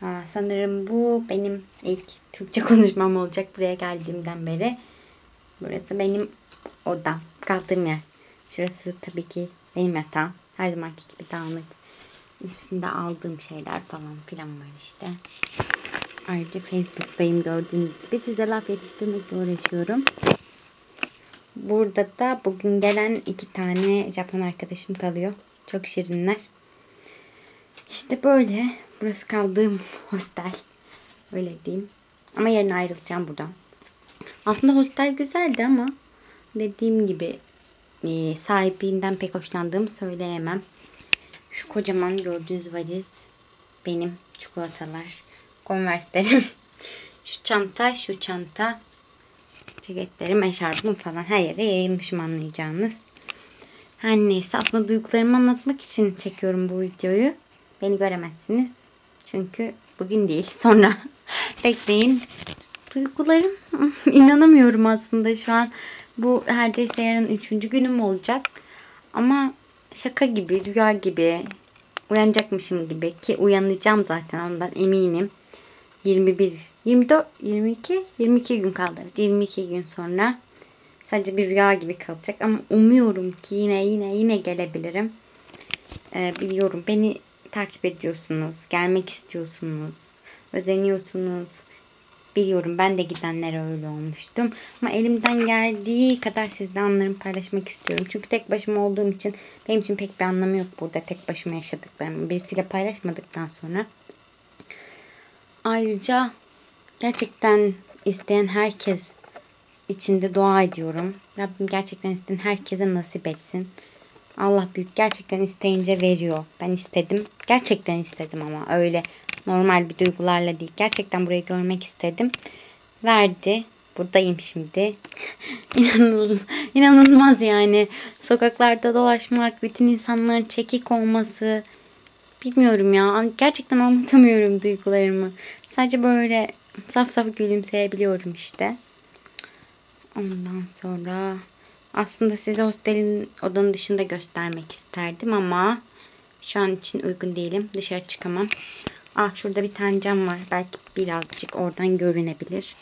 ha, sanırım bu benim ilk Türkçe konuşmam olacak buraya geldiğimden beri. Burası benim odam. Kaldığım yer. Şurası tabii ki benim yatağım. Her zamanki gibi dağınık. Üstünde aldığım şeyler falan filan var işte. Ayrıca Facebook'tayım gördüğünüz gibi. Size laf yetiştirmekle uğraşıyorum. Burada da bugün gelen iki tane Japon arkadaşım kalıyor. Çok şirinler. İşte böyle. Burası kaldığım hostel. Öyle diyeyim. Ama yarın ayrılacağım buradan. Aslında hostel güzeldi ama dediğim gibi e, sahibinden pek hoşlandığımı söyleyemem. Şu kocaman gördüğünüz valiz benim çikolatalar, konverslerim. Şu çanta, şu çanta, ceketlerim, eşarbım falan her yere yayılmışım anlayacağınız. Her neyse aslında duygularımı anlatmak için çekiyorum bu videoyu. Beni göremezsiniz. Çünkü bugün değil sonra bekleyin. Duygularım inanamıyorum aslında şu an. Bu neredeyse yarın üçüncü günüm olacak. Ama şaka gibi, rüya gibi, uyanacakmışım gibi ki uyanacağım zaten ondan eminim. 21, 24, 22, 22 gün kaldı. Evet, 22 gün sonra sadece bir rüya gibi kalacak ama umuyorum ki yine yine yine gelebilirim. Ee, biliyorum beni takip ediyorsunuz, gelmek istiyorsunuz, özeniyorsunuz. Biliyorum ben de gidenlere öyle olmuştum. Ama elimden geldiği kadar sizle anlarımı paylaşmak istiyorum. Çünkü tek başıma olduğum için benim için pek bir anlamı yok burada tek başıma yaşadıklarımı. Birisiyle paylaşmadıktan sonra. Ayrıca gerçekten isteyen herkes içinde dua ediyorum. Rabbim gerçekten isteyen herkese nasip etsin. Allah büyük gerçekten isteyince veriyor. Ben istedim. Gerçekten istedim ama öyle normal bir duygularla değil. Gerçekten burayı görmek istedim. Verdi. Buradayım şimdi. İnanılmaz, yani. Sokaklarda dolaşmak, bütün insanların çekik olması. Bilmiyorum ya. Gerçekten anlatamıyorum duygularımı. Sadece böyle saf saf gülümseyebiliyorum işte. Ondan sonra aslında size hostelin odanın dışında göstermek isterdim ama şu an için uygun değilim. Dışarı çıkamam. Ah şurada bir tane cam var. Belki birazcık oradan görünebilir.